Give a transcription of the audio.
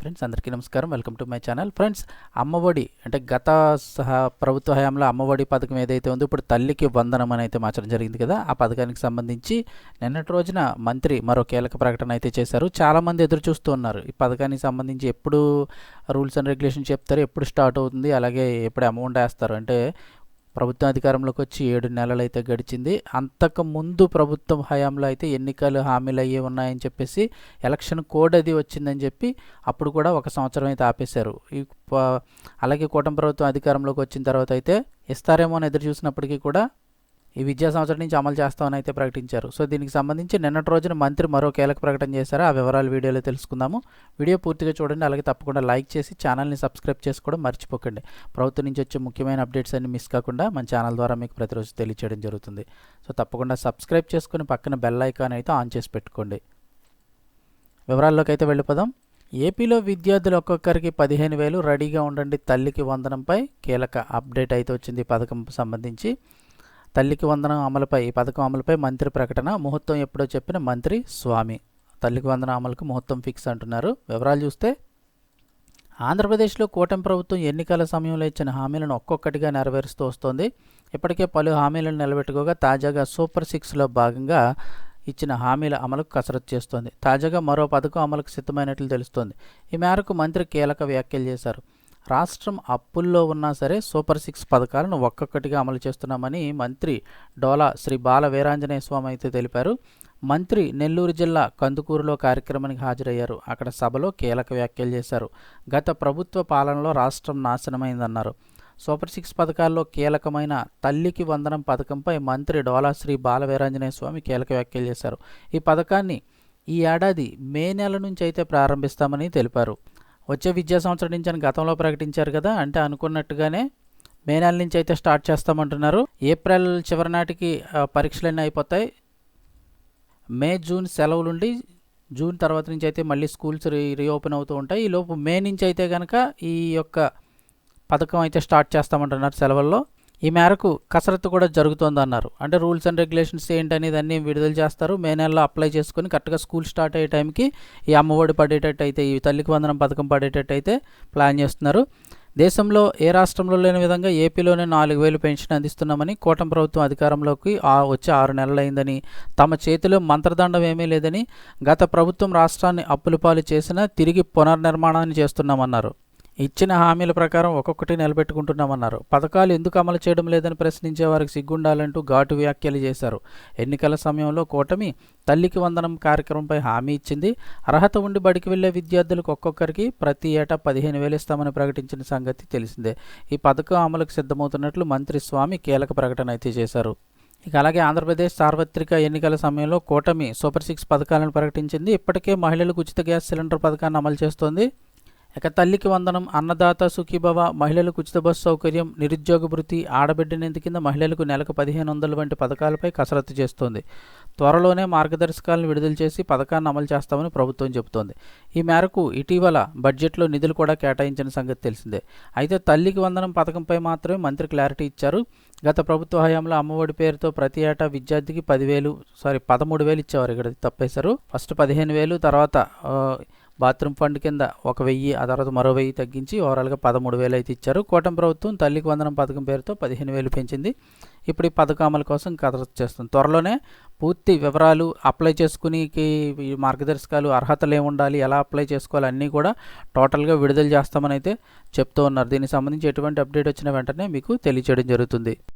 Friends అందరికీ నమస్కారం. Welcome to my channel. Friends Ammavodi అంటే గత సహా ప్రభుత్వ హయాంలో అమ్మఒడి పథకం ఏదైతే ఉందో ఇప్పుడు తల్లికి వందనం అని అయితే మార్చడం జరిగింది కదా. ఆ పథకానికి సంబంధించి నిన్నటి రోజున మంత్రి మరో కీలక ప్రకటన అయితే చేశారు. చాలామంది ఎదురు చూస్తూ ఉన్నారు. ఈ పథకానికి సంబంధించి ఎప్పుడు రూల్స్ అండ్ రెగ్యులేషన్ చెప్తారు ఎప్పుడు స్టార్ట్ అవుతుంది అలాగే ఎప్పుడు అమౌంట్ వేస్తారు. అంటే ప్రభుత్వం అధికారంలోకి వచ్చి ఏడు నెలలు అయితే గడిచింది. అంతకు ముందు ప్రభుత్వం హయాంలో అయితే ఎన్నికలు హామీలు అయ్యి ఉన్నాయని చెప్పేసి ఎలక్షన్ కోడ్ అది వచ్చిందని చెప్పి అప్పుడు కూడా ఒక సంవత్సరం అయితే ఆపేశారు. ఈ అలాగే కూటమి ప్రభుత్వం అధికారంలోకి వచ్చిన తర్వాత అయితే ఇస్తారేమో అని ఎదురు చూసినప్పటికీ కూడా ఈ విద్యా సంవత్సరం నుంచి అమలు చేస్తామని అయితే ప్రకటించారు. సో దీనికి సంబంధించి నిన్నటి రోజున మంత్రి మరో కీలక ప్రకటన చేశారు. ఆ వివరాలు వీడియోలో తెలుసుకుందాము. వీడియో పూర్తిగా చూడండి అలాగే తప్పకుండా లైక్ చేసి ఛానల్ని సబ్స్క్రైబ్ చేసుకోవడం మర్చిపోకండి. ప్రభుత్వం నుంచి వచ్చే ముఖ్యమైన అప్డేట్స్ అన్ని మిస్ కాకుండా మన ఛానల్ ద్వారా మీకు ప్రతిరోజు తెలియచేయడం జరుగుతుంది. సో తప్పకుండా సబ్స్క్రైబ్ చేసుకుని పక్కన బెల్ ఐకాన్ అయితే ఆన్ చేసి పెట్టుకోండి. వివరాల్లోకి అయితే వెళ్ళిపోదాం. ఏపీలో విద్యార్థులు ఒక్కొక్కరికి పదిహేను వేలు రెడీగా ఉండండి తల్లికి వందనంపై కీలక అప్డేట్ అయితే వచ్చింది ఈ పథకం సంబంధించి. తల్లికి వందనం అమలుపై ఈ పథకం అమలుపై మంత్రి ప్రకటన ముహూర్తం ఎప్పుడో చెప్పిన మంత్రి స్వామి. తల్లికి వందనం అమలుకు ముహూర్తం ఫిక్స్ అంటున్నారు. వివరాలు చూస్తే ఆంధ్రప్రదేశ్లో కూటమి ప్రభుత్వం ఎన్నికల సమయంలో ఇచ్చిన హామీలను ఒక్కొక్కటిగా నెరవేరుస్తూ వస్తోంది. ఇప్పటికే పలు హామీలను నిలబెట్టుకోగా తాజాగా సూపర్ సిక్స్లో భాగంగా ఇచ్చిన హామీల అమలుకు కసరత్తు చేస్తోంది. తాజాగా మరో పథకం అమలుకు సిద్ధమైనట్లు తెలుస్తోంది. ఈ మేరకు మంత్రి కీలక వ్యాఖ్యలు చేశారు. రాష్ట్రం అప్పుల్లో ఉన్నా సరే సూపర్ సిక్స్ పథకాలను ఒక్కొక్కటిగా అమలు చేస్తున్నామని మంత్రి డోలా శ్రీ బాల వీరాంజనేయ స్వామి అయితే తెలిపారు. మంత్రి నెల్లూరు జిల్లా కందుకూరులో కార్యక్రమానికి హాజరయ్యారు. అక్కడ సభలో కీలక వ్యాఖ్యలు చేశారు. గత ప్రభుత్వ పాలనలో రాష్ట్రం నాశనమైందన్నారు. సూపర్ సిక్స్ పథకాల్లో కీలకమైన తల్లికి వందనం పథకంపై మంత్రి డోలా శ్రీ బాల వీరాంజనేయ స్వామి కీలక వ్యాఖ్యలు చేశారు. ఈ పథకాన్ని ఈ ఏడాది మే నెల నుంచి అయితే ప్రారంభిస్తామని తెలిపారు. వచ్చే విద్యా సంవత్సరం నుంచి అని గతంలో ప్రకటించారు కదా అంటే అనుకున్నట్టుగానే మే నెల నుంచి అయితే స్టార్ట్ చేస్తామంటున్నారు. ఏప్రిల్ చివరి నాటికి పరీక్షలన్నీ అయిపోతాయి. మే జూన్ సెలవులుండి జూన్ తర్వాత నుంచి అయితే మళ్ళీ స్కూల్స్ రీ రీఓపెన్ అవుతూ ఉంటాయి. ఈ లోపు మే నుంచి అయితే కనుక ఈ యొక్క పథకం అయితే స్టార్ట్ చేస్తామంటున్నారు సెలవుల్లో. ఈ మేరకు కసరత్తు కూడా జరుగుతోందన్నారు. అంటే రూల్స్ అండ్ రెగ్యులేషన్స్ ఏంటనేది అన్నీ విడుదల చేస్తారు. మే నెలలో అప్లై చేసుకుని కరెక్ట్గా స్కూల్ స్టార్ట్ అయ్యే టైంకి ఈ అమ్మఒడి పడేటట్టు అయితే ఈ తల్లికి వందనం పథకం పడేటట్టు అయితే ప్లాన్ చేస్తున్నారు. దేశంలో ఏ రాష్ట్రంలో లేని విధంగా ఏపీలోనే నాలుగు వేలు పెన్షన్ అందిస్తున్నామని కూటమి ప్రభుత్వం అధికారంలోకి ఆ వచ్చే ఆరు నెలలైందని తమ చేతిలో మంత్రదండం ఏమీ లేదని గత ప్రభుత్వం రాష్ట్రాన్ని అప్పులపాలు చేసినా తిరిగి పునర్నిర్మాణాన్ని చేస్తున్నామన్నారు. ఇచ్చిన హామీల ప్రకారం ఒక్కొక్కటి నిలబెట్టుకుంటున్నామన్నారు. పథకాలు ఎందుకు అమలు చేయడం లేదని ప్రశ్నించే వారికి సిగ్గుండాలంటూ ఘాటు వ్యాఖ్యలు చేశారు. ఎన్నికల సమయంలో కూటమి తల్లికి వందనం కార్యక్రమంపై హామీ ఇచ్చింది. అర్హత ఉండి బడికి వెళ్ళే విద్యార్థులకు ఒక్కొక్కరికి ప్రతి ఏటా పదిహేను వేలు ఇస్తామని ప్రకటించిన సంగతి తెలిసిందే. ఈ పథకం అమలుకు సిద్ధమవుతున్నట్లు మంత్రి స్వామి కీలక ప్రకటన అయితే చేశారు. ఇక అలాగే ఆంధ్రప్రదేశ్ సార్వత్రిక ఎన్నికల సమయంలో కూటమి సూపర్ సిక్స్ పథకాలను ప్రకటించింది. ఇప్పటికే మహిళలకు ఉచిత గ్యాస్ సిలిండర్ పథకాన్ని అమలు చేస్తోంది. ఇక తల్లికి వందనం అన్నదాత సుఖీభవ మహిళలకు ఉచిత బస్సు సౌకర్యం నిరుద్యోగ భృతి ఆడబిడ్డనేందు కింద మహిళలకు నెలకు పదిహేను వందల వంటి పథకాలపై కసరత్తు చేస్తోంది. త్వరలోనే మార్గదర్శకాలను విడుదల చేసి పథకాన్ని అమలు చేస్తామని ప్రభుత్వం చెబుతోంది. ఈ మేరకు ఇటీవల బడ్జెట్లో నిధులు కూడా కేటాయించిన సంగతి తెలిసిందే. అయితే తల్లికి వందనం పథకంపై మాత్రమే మంత్రి క్లారిటీ ఇచ్చారు. గత ప్రభుత్వ హయాంలో అమ్మఒడి పేరుతో ప్రతి ఏటా విద్యార్థికి పదివేలు సారీ పదమూడు వేలు ఇచ్చేవారు. ఇక్కడ తప్పేశారు. ఫస్ట్ పదిహేను వేలు తర్వాత బాత్రూమ్ ఫండ్ కింద ఒక వెయ్యి ఆ తర్వాత మరో వెయ్యి తగ్గించి ఓవరాల్గా పదమూడు వేలు అయితే ఇచ్చారు. కూటమి ప్రభుత్వం తల్లికి వందనం పథకం పేరుతో పదిహేను వేలు పెంచింది. ఇప్పుడు ఈ పథకం అమలు కోసం కసరత్తు చేస్తుంది. త్వరలోనే పూర్తి వివరాలు అప్లై చేసుకునేకి మార్గదర్శకాలు అర్హతలు ఏముండాలి ఎలా అప్లై చేసుకోవాలి అన్నీ కూడా టోటల్గా విడుదల చేస్తామని అయితే చెప్తూ ఉన్నారు. దీనికి సంబంధించి ఎటువంటి అప్డేట్ వచ్చిన వెంటనే మీకు తెలియచేయడం జరుగుతుంది.